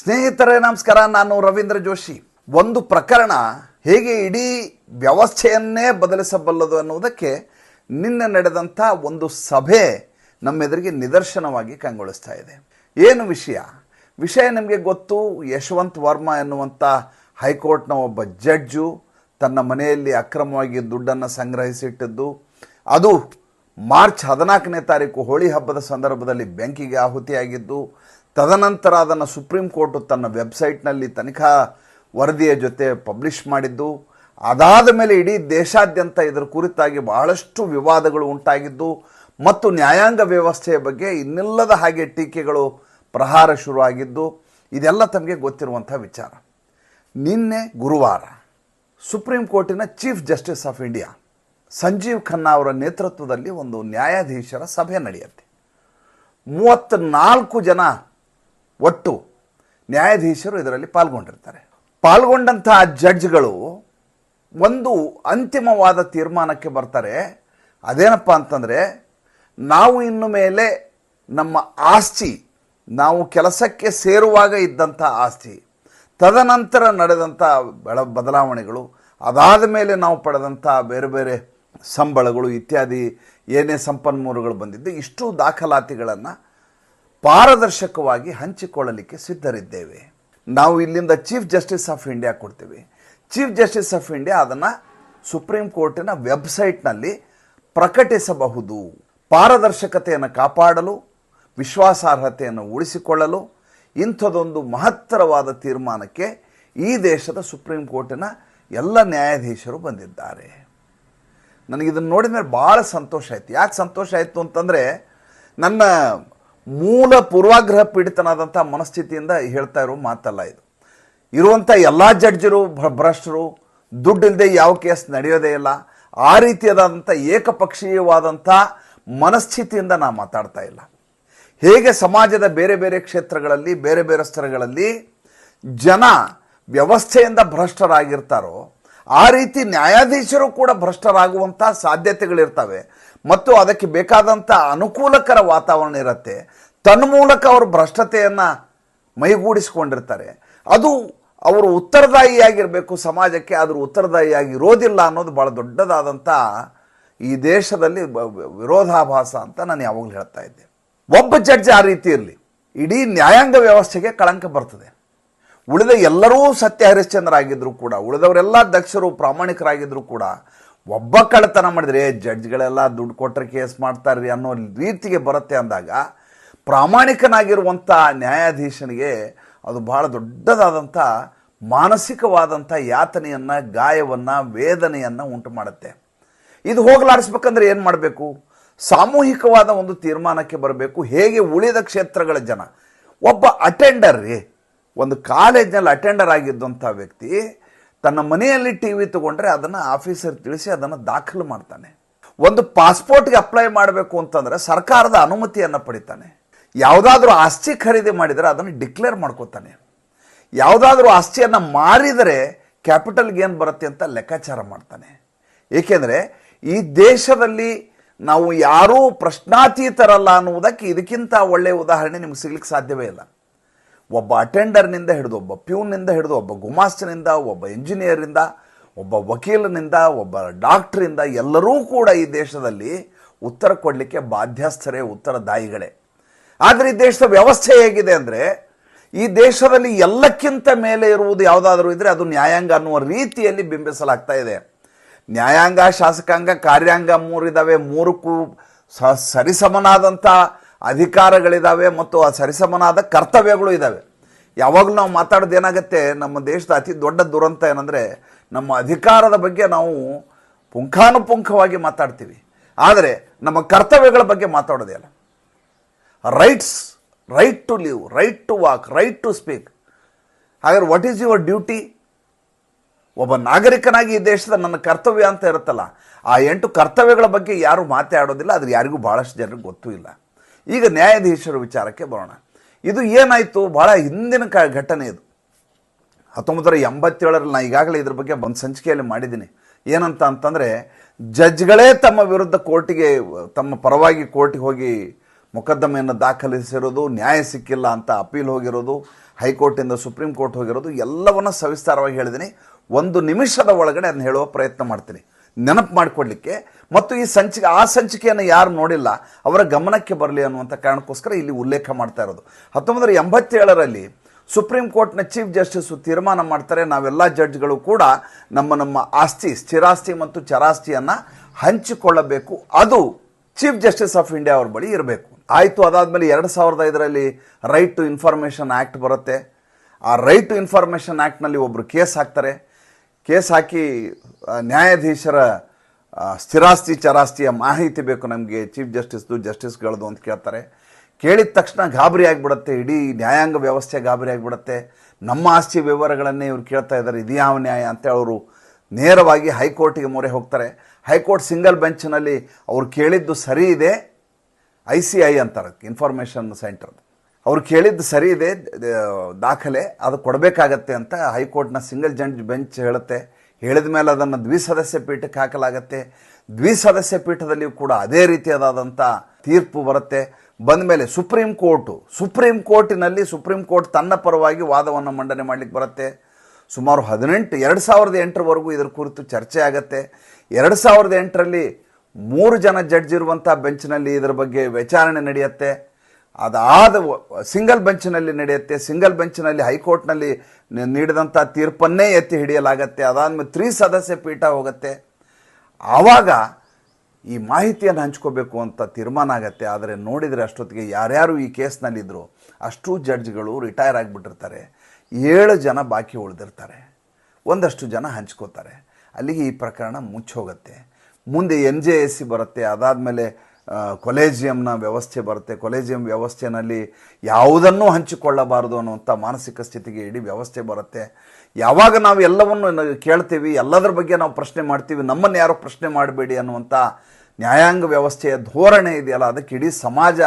ಸ್ನೇಹಿತರೇ, ನಮಸ್ಕಾರ. ನಾನು ರವೀಂದ್ರ ಜೋಶಿ. ಒಂದು ಪ್ರಕರಣ ಹೇಗೆ ಇಡೀ ವ್ಯವಸ್ಥೆಯನ್ನೇ ಬದಲಿಸಬಲ್ಲದು ಅನ್ನುವುದಕ್ಕೆ ನಿನ್ನೆ ನಡೆದಂಥ ಒಂದು ಸಭೆ ನಮ್ಮೆದುರಿಗೆ ನಿದರ್ಶನವಾಗಿ ಕಂಗೊಳಿಸ್ತಾ ಇದೆ. ಏನು ವಿಷಯ? ವಿಷಯ ನಿಮಗೆ ಗೊತ್ತು. ಯಶವಂತ್ ವರ್ಮಾ ಎನ್ನುವಂಥ ಹೈಕೋರ್ಟ್ನ ಒಬ್ಬ ಜಡ್ಜು ತನ್ನ ಮನೆಯಲ್ಲಿ ಅಕ್ರಮವಾಗಿ ದುಡ್ಡನ್ನು ಸಂಗ್ರಹಿಸಿಟ್ಟಿದ್ದು, ಅದು ಮಾರ್ಚ್ ಹದಿನಾಲ್ಕನೇ ತಾರೀಕು ಹೋಳಿ ಹಬ್ಬದ ಸಂದರ್ಭದಲ್ಲಿ ಬೆಂಕಿಗೆ ಆಹುತಿಯಾಗಿದ್ದು ತದನಂತರ ಅದನ್ನು ಸುಪ್ರೀಂ ಕೋರ್ಟು ತನ್ನ ವೆಬ್ಸೈಟ್ನಲ್ಲಿ ತನಿಖಾ ವರದಿಯ ಜೊತೆ ಪಬ್ಲಿಷ್ ಮಾಡಿದ್ದು, ಅದಾದ ಮೇಲೆ ಇಡೀ ದೇಶಾದ್ಯಂತ ಇದರ ಕುರಿತಾಗಿ ಬಹಳಷ್ಟು ವಿವಾದಗಳು ಉಂಟಾಗಿದ್ದು ಮತ್ತು ನ್ಯಾಯಾಂಗ ವ್ಯವಸ್ಥೆಯ ಬಗ್ಗೆ ಇನ್ನಿಲ್ಲದ ಹಾಗೆ ಟೀಕೆಗಳು ಪ್ರಹಾರ ಶುರುವಾಗಿದ್ದು, ಇದೆಲ್ಲ ತಮಗೆ ಗೊತ್ತಿರುವಂಥ ವಿಚಾರ. ನಿನ್ನೆ ಗುರುವಾರ ಸುಪ್ರೀಂ ಕೋರ್ಟಿನ chief justice of India Sanjiv Khanna ಅವರ ನೇತೃತ್ವದಲ್ಲಿ ಒಂದು ನ್ಯಾಯಾಧೀಶರ ಸಭೆ ನಡೆಯುತ್ತೆ. ಮೂವತ್ತ್ನಾಲ್ಕು ಜನ ಒಟ್ಟು ನ್ಯಾಯಾಧೀಶರು ಇದರಲ್ಲಿ ಪಾಲ್ಗೊಂಡಿರ್ತಾರೆ. ಪಾಲ್ಗೊಂಡಂತಹ ಜಡ್ಜ್ಗಳು ಒಂದು ಅಂತಿಮವಾದ ತೀರ್ಮಾನಕ್ಕೆ ಬರ್ತಾರೆ. ಅದೇನಪ್ಪ ಅಂತಂದರೆ, ನಾವು ಇನ್ನು ಮೇಲೆ ನಮ್ಮ ಆಸ್ತಿ, ನಾವು ಕೆಲಸಕ್ಕೆ ಸೇರುವಾಗ ಇದ್ದಂಥ ಆಸ್ತಿ, ತದನಂತರ ನಡೆದಂಥ ಬೆಳ ಬದಲಾವಣೆಗಳು, ಅದಾದ ಮೇಲೆ ನಾವು ಪಡೆದಂಥ ಬೇರೆ ಬೇರೆ ಸಂಬಳಗಳು ಇತ್ಯಾದಿ ಏನೇ ಸಂಪನ್ಮೂಲಗಳು ಬಂದಿದ್ದು, ಇಷ್ಟು ದಾಖಲಾತಿಗಳನ್ನು ಪಾರದರ್ಶಕವಾಗಿ ಹಂಚಿಕೊಳ್ಳಲಿಕ್ಕೆ ಸಿದ್ಧರಿದ್ದೇವೆ. ನಾವು ಇಲ್ಲಿಂದ ಚೀಫ್ ಜಸ್ಟಿಸ್ ಆಫ್ ಇಂಡಿಯಾ ಕೊಡ್ತೀವಿ. ಚೀಫ್ ಜಸ್ಟಿಸ್ ಆಫ್ ಇಂಡಿಯಾ ಅದನ್ನು ಸುಪ್ರೀಂ ಕೋರ್ಟಿನ ವೆಬ್ಸೈಟ್ನಲ್ಲಿ ಪ್ರಕಟಿಸಬಹುದು. ಪಾರದರ್ಶಕತೆಯನ್ನು ಕಾಪಾಡಲು, ವಿಶ್ವಾಸಾರ್ಹತೆಯನ್ನು ಉಳಿಸಿಕೊಳ್ಳಲು ಇಂಥದೊಂದು ಮಹತ್ತರವಾದ ತೀರ್ಮಾನಕ್ಕೆ ಈ ದೇಶದ ಸುಪ್ರೀಂ ಕೋರ್ಟಿನ ಎಲ್ಲ ನ್ಯಾಯಾಧೀಶರು ಬಂದಿದ್ದಾರೆ. ನನಗಿದನ್ನು ನೋಡಿದ ಮೇಲೆ ಭಾಳ ಸಂತೋಷ ಆಯಿತು. ಯಾಕೆ ಸಂತೋಷ ಆಯಿತು ಅಂತಂದರೆ, ನನ್ನ ಮೂಲ ಪೂರ್ವಾಗ್ರಹ ಪೀಡಿತನಾದಂಥ ಮನಸ್ಥಿತಿಯಿಂದ ಹೇಳ್ತಾ ಇರೋ ಮಾತಲ್ಲ ಇದು. ಇರುವಂಥ ಎಲ್ಲ ಜಡ್ಜರು ಭ್ರಷ್ಟರು ದುಡ್ಡಿಲ್ಲದೆ ಯಾವ ಕೇಸ್ ನಡೆಯೋದೇ ಇಲ್ಲ. ಆ ರೀತಿಯಾದಂಥ ಏಕಪಕ್ಷೀಯವಾದಂಥ ಮನಸ್ಥಿತಿಯಿಂದ ನಾನು ಮಾತಾಡ್ತಾ ಇಲ್ಲ. ಹೇಗೆ ಸಮಾಜದ ಬೇರೆ ಬೇರೆ ಕ್ಷೇತ್ರಗಳಲ್ಲಿ, ಬೇರೆ ಬೇರೆ ಸ್ತರಗಳಲ್ಲಿ ಜನ ವ್ಯವಸ್ಥೆಯಿಂದ ಭ್ರಷ್ಟರಾಗಿರ್ತಾರೋ, ಆ ರೀತಿ ನ್ಯಾಯಾಧೀಶರು ಕೂಡ ಭ್ರಷ್ಟರಾಗುವಂಥ ಸಾಧ್ಯತೆಗಳಿರ್ತವೆ. ಮತ್ತು ಅದಕ್ಕೆ ಬೇಕಾದಂಥ ಅನುಕೂಲಕರ ವಾತಾವರಣ ಇರುತ್ತೆ. ತನ್ಮೂಲಕ ಅವರು ಭ್ರಷ್ಟತೆಯನ್ನು ಮೈಗೂಡಿಸಿಕೊಂಡಿರ್ತಾರೆ. ಅದು ಅವರು ಉತ್ತರದಾಯಿಯಾಗಿರಬೇಕು ಸಮಾಜಕ್ಕೆ, ಆದರೂ ಉತ್ತರದಾಯಿಯಾಗಿ ಇರೋದಿಲ್ಲ ಅನ್ನೋದು ಭಾಳ ದೊಡ್ಡದಾದಂಥ ಈ ದೇಶದಲ್ಲಿ ವಿರೋಧಾಭಾಸ ಅಂತ ನಾನು ಯಾವಾಗಲೂ ಹೇಳ್ತಾ ಇದ್ದೆ. ಒಬ್ಬ ಜಡ್ಜ್ ಆ ರೀತಿ ಇರಲಿ. ಇಡೀ ನ್ಯಾಯಾಂಗ ವ್ಯವಸ್ಥೆಗೆ ಕಳಂಕ ಬರ್ತದೆ. ಉಳಿದ ಎಲ್ಲರೂ ಸತ್ಯ ಹರಿಶ್ಚಂದ್ರ ಆಗಿದ್ದರೂ ಕೂಡ, ಉಳಿದವರೆಲ್ಲ ದಕ್ಷರು ಪ್ರಾಮಾಣಿಕರಾಗಿದ್ದರೂ ಕೂಡ ಒಬ್ಬ ಕಳ್ಳತನ ಮಾಡಿದ್ರೆ ಜಡ್ಜ್ಗಳೆಲ್ಲ ದುಡ್ಡು ಕೊಟ್ಟರೆ ಕೇಸ್ ಮಾಡ್ತಾರ್ರಿ ಅನ್ನೋ ರೀತಿಗೆ ಬರುತ್ತೆ ಅಂದಾಗ ಪ್ರಾಮಾಣಿಕನಾಗಿರುವಂಥ ನ್ಯಾಯಾಧೀಶನಿಗೆ ಅದು ಬಹಳ ದೊಡ್ಡದಾದಂಥ ಮಾನಸಿಕವಾದಂಥ ಯಾತನೆಯನ್ನು, ಗಾಯವನ್ನು, ವೇದನೆಯನ್ನು ಉಂಟು ಮಾಡುತ್ತೆ. ಇದು ಹೋಗಲಾಡಿಸ್ಬೇಕಂದ್ರೆ ಏನು ಮಾಡಬೇಕು? ಸಾಮೂಹಿಕವಾದ ಒಂದು ತೀರ್ಮಾನಕ್ಕೆ ಬರಬೇಕು. ಹೇಗೆ ಉಳಿದ ಕ್ಷೇತ್ರಗಳ ಜನ? ಒಬ್ಬ ಅಟೆಂಡರ್ ರೀ ಒಂದು ಕಾಲೇಜ್ನಲ್ಲಿ ಅಟೆಂಡರ್ ಆಗಿದ್ದಂಥ ವ್ಯಕ್ತಿ ತನ್ನ ಮನೆಯಲ್ಲಿ ಟಿ ವಿ ತೊಗೊಂಡ್ರೆ ಅದನ್ನು ಆಫೀಸರ್ ತಿಳಿಸಿ ಅದನ್ನು ದಾಖಲು ಮಾಡ್ತಾನೆ. ಒಂದು ಪಾಸ್ಪೋರ್ಟ್ಗೆ ಅಪ್ಲೈ ಮಾಡಬೇಕು ಅಂತಂದರೆ ಸರ್ಕಾರದ ಅನುಮತಿಯನ್ನು ಪಡಿತಾನೆ. ಯಾವುದಾದ್ರೂ ಆಸ್ತಿ ಖರೀದಿ ಮಾಡಿದರೆ ಅದನ್ನು ಡಿಕ್ಲೇರ್ ಮಾಡ್ಕೋತಾನೆ. ಯಾವುದಾದ್ರೂ ಆಸ್ತಿಯನ್ನು ಮಾರಿದರೆ ಕ್ಯಾಪಿಟಲ್ ಗೇನ್ ಬರುತ್ತೆ ಅಂತ ಲೆಕ್ಕಾಚಾರ ಮಾಡ್ತಾನೆ. ಏಕೆಂದರೆ ಈ ದೇಶದಲ್ಲಿ ನಾವು ಯಾರೂ ಪ್ರಶ್ನಾತೀತರಲ್ಲ ಅನ್ನುವುದಕ್ಕೆ ಇದಕ್ಕಿಂತ ಒಳ್ಳೆಯ ಉದಾಹರಣೆ ನಿಮ್ಗೆ ಸಿಗ್ಲಿಕ್ಕೆ ಸಾಧ್ಯವೇ ಇಲ್ಲ. ಒಬ್ಬ ಅಟೆಂಡರ್ನಿಂದ ಹಿಡಿದು ಒಬ್ಬ ಪ್ಯೂನ್ನಿಂದ ಹಿಡಿದು ಒಬ್ಬ ಗುಮಾಸ್ತನಿಂದ, ಒಬ್ಬ ಇಂಜಿನಿಯರಿಂದ ಒಬ್ಬ ವಕೀಲನಿಂದ, ಒಬ್ಬ ಡಾಕ್ಟ್ರಿಂದ ಎಲ್ಲರೂ ಕೂಡ ಈ ದೇಶದಲ್ಲಿ ಉತ್ತರ ಕೊಡಲಿಕ್ಕೆ ಬಾಧ್ಯಸ್ಥರೇ ಉತ್ತರದಾಯಿಗಳೇ. ಆದರೆ ಈ ದೇಶದ ವ್ಯವಸ್ಥೆ ಹೇಗಿದೆ ಅಂದರೆ ಈ ದೇಶದಲ್ಲಿ ಎಲ್ಲಕ್ಕಿಂತ ಮೇಲೆ ಇರುವುದು ಯಾವುದಾದ್ರೂ ಇದ್ದರೆ ಅದು ನ್ಯಾಯಾಂಗ ಅನ್ನುವ ರೀತಿಯಲ್ಲಿ ಬಿಂಬಿಸಲಾಗ್ತಾ ಇದೆ. ನ್ಯಾಯಾಂಗ, ಶಾಸಕಾಂಗ, ಕಾರ್ಯಾಂಗ ಮೂರಿದಾವೆ, ಮೂರಕ್ಕೂ ಸ ಸರಿಸಮನಾದಂಥ ಅಧಿಕಾರಗಳಿದ್ದಾವೆ ಮತ್ತು ಆ ಸರಿಸಮನಾದ ಕರ್ತವ್ಯಗಳು ಇದ್ದಾವೆ ಯಾವಾಗಲೂ ನಾವು ಮಾತಾಡೋದು ಏನಾಗುತ್ತೆ, ನಮ್ಮ ದೇಶದ ಅತಿ ದೊಡ್ಡ ದುರಂತ ಏನಂದರೆ, ನಮ್ಮ ಅಧಿಕಾರದ ಬಗ್ಗೆ ನಾವು ಪುಂಖಾನುಪುಂಖವಾಗಿ ಮಾತಾಡ್ತೀವಿ. ಆದರೆ ನಮ್ಮ ಕರ್ತವ್ಯಗಳ ಬಗ್ಗೆ ಮಾತಾಡೋದೇ ಇಲ್ಲ rights, right to live, right to walk, right to speak. ಹಾಗಾದ್ರೆ ವಾಟ್ ಈಸ್ ಯುವರ್ ಡ್ಯೂಟಿ ಒಬ್ಬ ನಾಗರಿಕನಾಗಿ ಈ ದೇಶದ ನನ್ನ ಕರ್ತವ್ಯ ಅಂತ ಇರುತ್ತಲ್ಲ, ಆ ಎಂಟು ಕರ್ತವ್ಯಗಳ ಬಗ್ಗೆ ಯಾರು ಮಾತಾಡೋದಿಲ್ಲ ಅದ್ರ ಯಾರಿಗೂ ಭಾಳಷ್ಟು ಜನರಿಗೆ ಗೊತ್ತೂ ಇಲ್ಲ. ಈಗ ನ್ಯಾಯಾಧೀಶರ ವಿಚಾರಕ್ಕೆ ಬರೋಣ. ಇದು ಏನಾಯಿತು? ಭಾಳ ಹಿಂದಿನ ಕ ಘಟನೆ ಇದು. ಹತ್ತೊಂಬತ್ತರ ಎಂಬತ್ತೇಳರಲ್ಲಿ ನಾನು ಈಗಾಗಲೇ ಇದ್ರ ಬಗ್ಗೆ ಒಂದು ಸಂಚಿಕೆಯಲ್ಲಿ ಮಾಡಿದ್ದೀನಿ. ಏನಂತ ಅಂತಂದರೆ, ಜಡ್ಜ್ಗಳೇ ತಮ್ಮ ವಿರುದ್ಧ ಕೋರ್ಟಿಗೆ, ತಮ್ಮ ಪರವಾಗಿ ಕೋರ್ಟಿಗೆ ಹೋಗಿ ಮೊಕದ್ದಮೆಯನ್ನು ದಾಖಲಿಸಿರೋದು, ನ್ಯಾಯ ಸಿಕ್ಕಿಲ್ಲ ಅಂತ ಅಪೀಲ್ ಹೋಗಿರೋದು, ಹೈಕೋರ್ಟಿಂದ ಸುಪ್ರೀಂ ಕೋರ್ಟ್ ಹೋಗಿರೋದು, ಎಲ್ಲವನ್ನು ಸವಿಸ್ತಾರವಾಗಿ ಹೇಳಿದ್ದೀನಿ. ಒಂದು ನಿಮಿಷದ ಒಳಗಡೆ ಅದನ್ನು ಹೇಳುವ ಪ್ರಯತ್ನ ಮಾಡ್ತೀನಿ. ನೆನಪು ಮಾಡಿಕೊಡ್ಲಿಕ್ಕೆ. ಮತ್ತು ಈ ಸಂಚಿಕೆ, ಆ ಸಂಚಿಕೆಯನ್ನು ಯಾರು ನೋಡಿಲ್ಲ, ಅವರ ಗಮನಕ್ಕೆ ಬರಲಿ ಅನ್ನುವಂಥ ಕಾರಣಕ್ಕೋಸ್ಕರ ಇಲ್ಲಿ ಉಲ್ಲೇಖ ಮಾಡ್ತಾ ಇರೋದು. ಹತ್ತೊಂಬತ್ತು ಎಂಬತ್ತೇಳರಲ್ಲಿ ಸುಪ್ರೀಂ ಕೋರ್ಟ್ನ ಚೀಫ್ ಜಸ್ಟಿಸ್ ತೀರ್ಮಾನ ಮಾಡ್ತಾರೆ. ನಾವೆಲ್ಲ ಜಡ್ಜ್ಗಳು ಕೂಡ ನಮ್ಮ ನಮ್ಮ ಆಸ್ತಿ, ಸ್ಥಿರಾಸ್ತಿ ಮತ್ತು ಚರಾಸ್ತಿಯನ್ನು ಹಂಚಿಕೊಳ್ಳಬೇಕು. ಅದು ಚೀಫ್ ಜಸ್ಟಿಸ್ ಆಫ್ ಇಂಡಿಯಾ ಅವ್ರ ಬಳಿ ಇರಬೇಕು. ಆಯಿತು, ಅದಾದಮೇಲೆ ಎರಡು ಸಾವಿರದ ಐದರಲ್ಲಿ ರೈಟ್ ಟು ಇನ್ಫಾರ್ಮೇಷನ್ ಆ್ಯಕ್ಟ್ ಬರುತ್ತೆ. ಆ ರೈಟ್ ಟು ಇನ್ಫಾರ್ಮೇಷನ್ ಆ್ಯಕ್ಟ್ನಲ್ಲಿ ಒಬ್ಬರು ಕೇಸ್ ಹಾಕ್ತಾರೆ. ಕೇಸ್ ಹಾಕಿ ನ್ಯಾಯಾಧೀಶರ ಸ್ಥಿರಾಸ್ತಿ, ಚರಾಸ್ತಿಯ ಮಾಹಿತಿ ಬೇಕು ನಮಗೆ, ಚೀಫ್ ಜಸ್ಟಿಸ್ದು, ಜಸ್ಟಿಸ್ಗಳದು ಅಂತ ಕೇಳ್ತಾರೆ. ಕೇಳಿದ ತಕ್ಷಣ ಗಾಬರಿ ಆಗಿಬಿಡುತ್ತೆ, ಇಡೀ ನ್ಯಾಯಾಂಗ ವ್ಯವಸ್ಥೆ ಗಾಬರಿ ಆಗಿಬಿಡುತ್ತೆ. ನಮ್ಮ ಆಸ್ತಿ ವಿವರಗಳನ್ನೇ ಇವ್ರು ಕೇಳ್ತಾ ಇದ್ದಾರೆ, ಇದು ಯಾವ ನ್ಯಾಯ ಅಂತ ಅವರು ನೇರವಾಗಿ ಹೈಕೋರ್ಟಿಗೆ ಮೊರೆ ಹೋಗ್ತಾರೆ. ಹೈಕೋರ್ಟ್ ಸಿಂಗಲ್ ಬೆಂಚ್ನಲ್ಲಿ ಅವ್ರು ಕೇಳಿದ್ದು ಸರಿ ಇದೆ, ಐ ಸಿ ಐ ಅಂತಾರೆ, ಇನ್ಫಾರ್ಮೇಷನ್ ಸೆಂಟರ್ ಅವ್ರು ಕೇಳಿದ್ದು ಸರಿ ಇದೆ ದಾಖಲೆ, ಅದು ಕೊಡಬೇಕಾಗತ್ತೆ ಅಂತ ಹೈಕೋರ್ಟ್ನ ಸಿಂಗಲ್ ಜಡ್ಜ್ ಬೆಂಚ್ ಹೇಳುತ್ತೆ. ಹೇಳಿದ ಮೇಲೆ ಅದನ್ನು ದ್ವಿಸದಸ್ಯ ಪೀಠಕ್ಕೆ ಹಾಕಲಾಗತ್ತೆ. ದ್ವಿಸದಸ್ಯ ಪೀಠದಲ್ಲಿಯೂ ಕೂಡ ಅದೇ ರೀತಿಯಾದಂಥ ತೀರ್ಪು ಬರುತ್ತೆ. ಬಂದ ಮೇಲೆ ಸುಪ್ರೀಂ ಕೋರ್ಟು, ಸುಪ್ರೀಂ ಕೋರ್ಟಿನಲ್ಲಿ ಸುಪ್ರೀಂ ಕೋರ್ಟ್ ತನ್ನ ಪರವಾಗಿ ವಾದವನ್ನು ಮಂಡನೆ ಮಾಡಲಿಕ್ಕೆ ಬರುತ್ತೆ. ಸುಮಾರು ಹದಿನೆಂಟು, ಎರಡು ಸಾವಿರದ ಎಂಟರವರೆಗೂ ಇದರ ಕುರಿತು ಚರ್ಚೆ ಆಗತ್ತೆ. ಎರಡು ಸಾವಿರದ ಎಂಟರಲ್ಲಿ ಮೂರು ಜನ ಜಡ್ಜ್ ಇರುವಂಥ ಬೆಂಚ್ನಲ್ಲಿ ಇದರ ಬಗ್ಗೆ ವಿಚಾರಣೆ ನಡೆಯುತ್ತೆ. ಅದಾದ ಸಿಂಗಲ್ ಬೆಂಚ್ನಲ್ಲಿ ನಡೆಯುತ್ತೆ. ಸಿಂಗಲ್ ಬೆಂಚ್ನಲ್ಲಿ ಹೈಕೋರ್ಟ್ನಲ್ಲಿ ನೀಡಿದಂಥ ತೀರ್ಪನ್ನೇ ಎತ್ತಿ ಹಿಡಿಯಲಾಗತ್ತೆ. ಅದಾದಮೇಲೆ ತ್ರೀ ಸದಸ್ಯ ಪೀಠ ಹೋಗುತ್ತೆ. ಆವಾಗ ಈ ಮಾಹಿತಿಯನ್ನು ಹಂಚ್ಕೋಬೇಕು ಅಂತ ತೀರ್ಮಾನ ಆಗತ್ತೆ. ಆದರೆ ನೋಡಿದರೆ ಅಷ್ಟೊತ್ತಿಗೆ ಯಾರ್ಯಾರು ಈ ಕೇಸ್ನಲ್ಲಿದ್ದರು ಅಷ್ಟು ಜಡ್ಜ್ಗಳು ರಿಟೈರ್ ಆಗಿಬಿಟ್ಟಿರ್ತಾರೆ. ಏಳು ಜನ ಬಾಕಿ ಉಳಿದಿರ್ತಾರೆ. ಒಂದಷ್ಟು ಜನ ಹಂಚ್ಕೋತಾರೆ. ಅಲ್ಲಿಗೆ ಈ ಪ್ರಕರಣ ಮುಚ್ಚೋಗುತ್ತೆ. ಮುಂದೆ ಎನ್ ಜೆ ಎಸ್ ಸಿ ಬರುತ್ತೆ. ಅದಾದಮೇಲೆ ಕೊಲೇಜಿಯಂನ ವ್ಯವಸ್ಥೆ ಬರುತ್ತೆ. ಕೊಲೇಜಿಯಂ ವ್ಯವಸ್ಥೆಯಲ್ಲಿ ಯಾವುದನ್ನೂ ಹಂಚಿಕೊಳ್ಳಬಾರದು ಅನ್ನುವಂಥ ಮಾನಸಿಕ ಸ್ಥಿತಿಗೆ ಇಡೀ ವ್ಯವಸ್ಥೆ ಬರುತ್ತೆ. ಯಾವಾಗ ನಾವು ಎಲ್ಲವನ್ನು ಕೇಳ್ತೀವಿ, ಎಲ್ಲದರ ಬಗ್ಗೆ ನಾವು ಪ್ರಶ್ನೆ ಮಾಡ್ತೀವಿ, ನಮ್ಮನ್ನು ಯಾರು ಪ್ರಶ್ನೆ ಮಾಡಬೇಡಿ ಅನ್ನುವಂಥ ನ್ಯಾಯಾಂಗ ವ್ಯವಸ್ಥೆಯ ಧೋರಣೆ ಇದೆಯಲ್ಲ, ಅದಕ್ಕೆ ಇಡೀ ಸಮಾಜ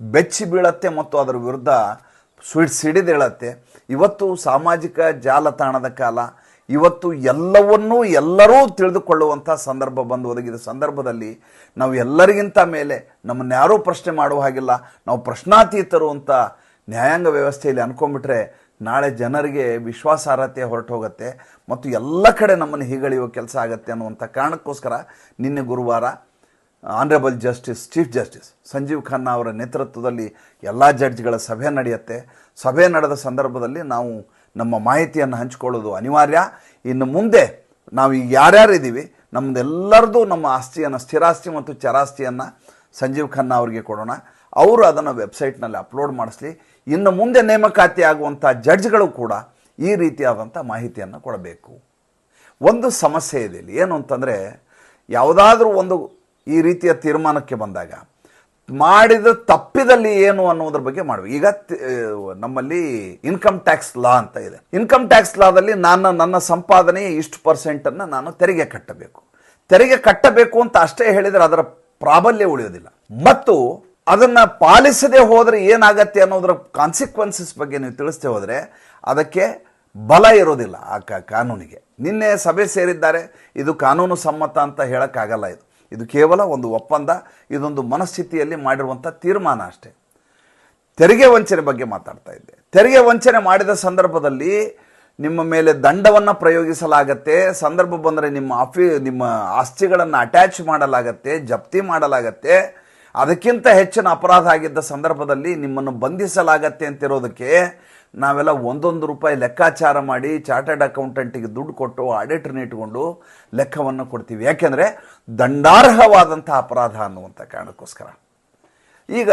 ಬೆಚ್ಚಿ ಬೀಳತ್ತೆ ಮತ್ತು ಅದರ ವಿರುದ್ಧ ಸುಡ್ ಸಿಡಿದೇಳತ್ತೆ. ಇವತ್ತು ಸಾಮಾಜಿಕ ಜಾಲತಾಣದ ಕಾಲ ಇವತ್ತು ಎಲ್ಲವನ್ನೂ ಎಲ್ಲರೂ ತಿಳಿದುಕೊಳ್ಳುವಂಥ ಸಂದರ್ಭ ಬಂದು ಒದಗಿದ ಸಂದರ್ಭದಲ್ಲಿ ನಾವು ಎಲ್ಲರಿಗಿಂತ ಮೇಲೆ ನಮ್ಮನ್ನು ಯಾರೂ ಪ್ರಶ್ನೆ ಮಾಡುವ ಹಾಗಿಲ್ಲ. ನಾವು ಪ್ರಶ್ನಾತೀತರು ಅಂತ ನ್ಯಾಯಾಂಗ ವ್ಯವಸ್ಥೆಯಲ್ಲಿ ಅನ್ಕೊಂಡ್ಬಿಟ್ರೆ ನಾಳೆ ಜನರಿಗೆ ವಿಶ್ವಾಸಾರ್ಹತೆ ಹೊರಟು ಹೋಗುತ್ತೆ ಮತ್ತು ಎಲ್ಲ ಕಡೆ ನಮ್ಮನ್ನು ಹೀಗಳೆಯುವ ಕೆಲಸ ಆಗುತ್ತೆ ಅನ್ನುವಂಥ ಕಾರಣಕ್ಕೋಸ್ಕರ ನಿನ್ನೆ ಗುರುವಾರ honourable justice, chief justice Sanjiv Khanna ಅವರ ನೇತೃತ್ವದಲ್ಲಿ ಎಲ್ಲ ಜಡ್ಜ್ಗಳ ಸಭೆ ನಡೆಯುತ್ತೆ. ಸಭೆ ನಡೆದ ಸಂದರ್ಭದಲ್ಲಿ ನಾವು ನಮ್ಮ ಮಾಹಿತಿಯನ್ನು ಹಂಚಿಕೊಳ್ಳೋದು ಅನಿವಾರ್ಯ. ಇನ್ನು ಮುಂದೆ ನಾವು ಈಗ ಯಾರ್ಯಾರಿದ್ದೀವಿ ನಮ್ಮದೆಲ್ಲರದು ನಮ್ಮ ಆಸ್ತಿಯನ್ನು, ಸ್ಥಿರಾಸ್ತಿ ಮತ್ತು ಚರಾಸ್ತಿಯನ್ನು ಸಂಜೀವ್ ಖನ್ನಾ ಅವರಿಗೆ ಕೊಡೋಣ. ಅವರು ಅದನ್ನು ವೆಬ್ಸೈಟ್ನಲ್ಲಿ ಅಪ್ಲೋಡ್ ಮಾಡಿಸಲಿ. ಇನ್ನು ಮುಂದೆ ನೇಮಕಾತಿ ಆಗುವಂಥ ಜಡ್ಜ್ಗಳು ಕೂಡ ಈ ರೀತಿಯಾದಂಥ ಮಾಹಿತಿಯನ್ನು ಕೊಡಬೇಕು. ಒಂದು ಸಮಸ್ಯೆ ಇದೆ ಇಲ್ಲಿ. ಏನು ಅಂತಂದರೆ, ಯಾವುದಾದ್ರೂ ಒಂದು ಈ ರೀತಿಯ ತೀರ್ಮಾನಕ್ಕೆ ಬಂದಾಗ ಮಾಡಿದ ತಪ್ಪಿದಲ್ಲಿ ಏನು ಅನ್ನೋದ್ರ ಬಗ್ಗೆ ಮಾಡಬೇಕು ಈಗ ನಮ್ಮಲ್ಲಿ ಇನ್ಕಮ್ ಟ್ಯಾಕ್ಸ್ ಲಾ ಅಂತ ಇದೆ. ಇನ್ಕಮ್ ಟ್ಯಾಕ್ಸ್ ಲಾದಲ್ಲಿ ನಾನು ನನ್ನ ಸಂಪಾದನೆ ಇಷ್ಟು ಪರ್ಸೆಂಟನ್ನು ನಾನು ತೆರಿಗೆ ಕಟ್ಟಬೇಕು. ತೆರಿಗೆ ಕಟ್ಟಬೇಕು ಅಂತ ಅಷ್ಟೇ ಹೇಳಿದರೆ ಅದರ ಪ್ರಾಬಲ್ಯ ಉಳಿಯೋದಿಲ್ಲ. ಮತ್ತು ಅದನ್ನ ಪಾಲಿಸದೆ ಹೋದರೆ ಏನಾಗತ್ತೆ ಅನ್ನೋದರ ಕಾನ್ಸಿಕ್ವೆನ್ಸಸ್ ಬಗ್ಗೆ ನೀವು ತಿಳಿಸ್ತೇ ಹೋದರೆ ಅದಕ್ಕೆ ಬಲ ಇರೋದಿಲ್ಲ ಆ ಕಾನೂನಿಗೆ. ನಿನ್ನೆ ಸಭೆ ಸೇರಿದ್ದಾರೆ. ಇದು ಕಾನೂನು ಸಮ್ಮತ ಅಂತ ಹೇಳೋಕ್ಕಾಗಲ್ಲ ಇದು. ಇದು ಕೇವಲ ಒಂದು ಒಪ್ಪಂದ, ಇದೊಂದು ಮನಸ್ಥಿತಿಯಲ್ಲಿ ಮಾಡಿರುವಂಥ ತೀರ್ಮಾನ ಅಷ್ಟೇ. ತೆರಿಗೆ ವಂಚನೆ ಬಗ್ಗೆ ಮಾತಾಡ್ತಾ ಇದ್ದೆ. ತೆರಿಗೆ ವಂಚನೆ ಮಾಡಿದ ಸಂದರ್ಭದಲ್ಲಿ ನಿಮ್ಮ ಮೇಲೆ ದಂಡವನ್ನು ಪ್ರಯೋಗಿಸಲಾಗತ್ತೆ, ಸಂದರ್ಭ ಬಂದರೆ ನಿಮ್ಮ ಆಫಿ ನಿಮ್ಮ ಆಸ್ತಿಗಳನ್ನು ಅಟ್ಯಾಚ್ ಮಾಡಲಾಗತ್ತೆ, ಜಪ್ತಿ ಮಾಡಲಾಗತ್ತೆ. ಅದಕ್ಕಿಂತ ಹೆಚ್ಚಿನ ಅಪರಾಧ ಆಗಿದ್ದ ಸಂದರ್ಭದಲ್ಲಿ ನಿಮ್ಮನ್ನು ಬಂಧಿಸಲಾಗತ್ತೆ ಅಂತಿರೋದಕ್ಕೆ ನಾವೆಲ್ಲ ಒಂದೊಂದು ರೂಪಾಯಿ ಲೆಕ್ಕಾಚಾರ ಮಾಡಿ ಚಾರ್ಟರ್ಡ್ ಅಕೌಂಟೆಂಟಿಗೆ ದುಡ್ಡು ಕೊಟ್ಟು ಆಡಿಟರ್ನ ಇಟ್ಕೊಂಡು ಲೆಕ್ಕವನ್ನು ಕೊಡ್ತೀವಿ. ಯಾಕೆಂದರೆ ದಂಡಾರ್ಹವಾದಂಥ ಅಪರಾಧ ಅನ್ನುವಂಥ ಕಾರಣಕ್ಕೋಸ್ಕರ. ಈಗ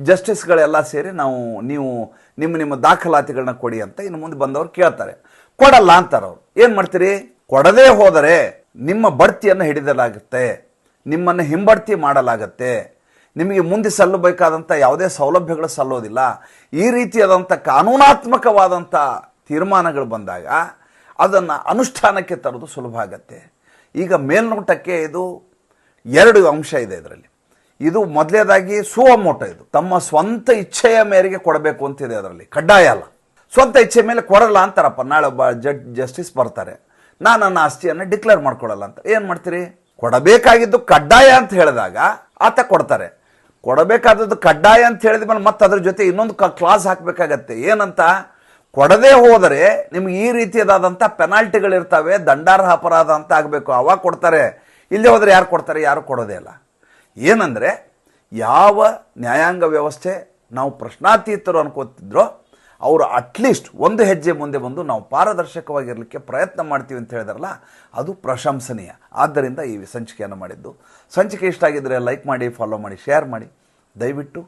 ಜಸ್ಟಿಸ್ಗಳೆಲ್ಲ ಸೇರಿ ನಾವು, ನೀವು, ನಿಮ್ಮ ನಿಮ್ಮ ದಾಖಲಾತಿಗಳನ್ನ ಕೊಡಿ ಅಂತ ಇನ್ನು ಮುಂದೆ ಬಂದವರು ಕೇಳ್ತಾರೆ. ಕೊಡಲ್ಲ ಅಂತಾರೆ ಅವರು ಏನು ಮಾಡ್ತೀರಿ? ಕೊಡದೇ ಹೋದರೆ ನಿಮ್ಮ ಬಡ್ತಿಯನ್ನು ಹಿಡಿದಲಾಗುತ್ತೆ. ನಿಮ್ಮನ್ನು ಹಿಂಬಡ್ತಿ ಮಾಡಲಾಗತ್ತೆ. ನಿಮಗೆ ಮುಂದೆ ಸಲ್ಲಬೇಕಾದಂಥ ಯಾವುದೇ ಸೌಲಭ್ಯಗಳು ಸಲ್ಲೋದಿಲ್ಲ. ಈ ರೀತಿಯಾದಂಥ ಕಾನೂನಾತ್ಮಕವಾದಂಥ ತೀರ್ಮಾನಗಳು ಬಂದಾಗ ಅದನ್ನು ಅನುಷ್ಠಾನಕ್ಕೆ ತರೋದು ಸುಲಭ ಆಗತ್ತೆ. ಈಗ ಮೇಲ್ನೋಟಕ್ಕೆ ಇದು ಎರಡು ಅಂಶ ಇದೆ ಇದರಲ್ಲಿ. ಇದು ಮೊದಲೇದಾಗಿ ಸುವಮೋಟ ಇದು. ತಮ್ಮ ಸ್ವಂತ ಇಚ್ಛೆಯ ಮೇರೆಗೆ ಕೊಡಬೇಕು ಅಂತಿದೆ ಅದರಲ್ಲಿ. ಕಡ್ಡಾಯ ಅಲ್ಲ. ಸ್ವಂತ ಇಚ್ಛೆ ಮೇಲೆ ಕೊಡಲ್ಲ ಅಂತಾರಪ್ಪ. ನಾಳೆ ಒಬ್ಬ ಜಡ್, ಜಸ್ಟಿಸ್ ಬರ್ತಾರೆ. ನಾನು ನನ್ನ ಆಸ್ತಿಯನ್ನು ಡಿಕ್ಲೇರ್ ಮಾಡ್ಕೊಳ್ಳಲ್ಲ ಅಂತ. ಏನು ಮಾಡ್ತೀರಿ? ಕೊಡಬೇಕಾಗಿದ್ದು ಕಡ್ಡಾಯ ಅಂತ ಹೇಳಿದಾಗ ಆತ ಕೊಡ್ತಾರೆ. ಕೊಡಬೇಕಾದದ್ದು ಕಡ್ಡಾಯ ಅಂತ ಹೇಳಿದ ಮೇಲೆ ಮತ್ತೆ ಅದ್ರ ಜೊತೆ ಇನ್ನೊಂದು ಕ್ಲಾಸ್ ಹಾಕಬೇಕಾಗತ್ತೆ. ಏನಂತ? ಕೊಡದೇ ಹೋದರೆ ನಿಮ್ಗೆ ಈ ರೀತಿಯದಾದಂಥ ಪೆನಾಲ್ಟಿಗಳಿರ್ತವೆ ದಂಡಾರ್ಹ ಅಪರಾಧ ಅಂತ ಆಗಬೇಕು. ಅವಾಗ ಕೊಡ್ತಾರೆ. ಇಲ್ಲೇ ಹೋದರೆ ಯಾರು ಕೊಡ್ತಾರೆ? ಯಾರು ಕೊಡೋದೇ ಇಲ್ಲ. ಏನಂದರೆ, ಯಾವ ನ್ಯಾಯಾಂಗ ವ್ಯವಸ್ಥೆ ನಾವು ಪ್ರಶ್ನಾತೀತರು ಅನ್ಕೋತಿದ್ರೋ ಅವರು ಅಟ್ಲೀಸ್ಟ್ ಒಂದು ಹೆಜ್ಜೆ ಮುಂದೆ ಬಂದು ನಾವು ಪಾರದರ್ಶಕವಾಗಿರಲಿಕ್ಕೆ ಪ್ರಯತ್ನ ಮಾಡ್ತೀವಿ ಅಂತ ಹೇಳಿದಾರಲ್ಲ, ಅದು ಪ್ರಶಂಸನೀಯ. ಆದ್ದರಿಂದ ಈ ಸಂಚಿಕೆಯನ್ನು ಮಾಡಿದ್ದು. ಸಂಚಿಕೆ ಇಷ್ಟ ಆಗಿದ್ದರೆ ಲೈಕ್ ಮಾಡಿ ಫಾಲೋ ಮಾಡಿ ಶೇರ್ ಮಾಡಿ. ದಯವಿಟ್ಟು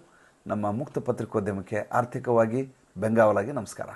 ನಮ್ಮ ಮುಕ್ತ ಪತ್ರಿಕೋದ್ಯಮಕ್ಕೆ ಆರ್ಥಿಕವಾಗಿ ಬೆಂಗಾವಲಾಗಿ ನಮಸ್ಕಾರ.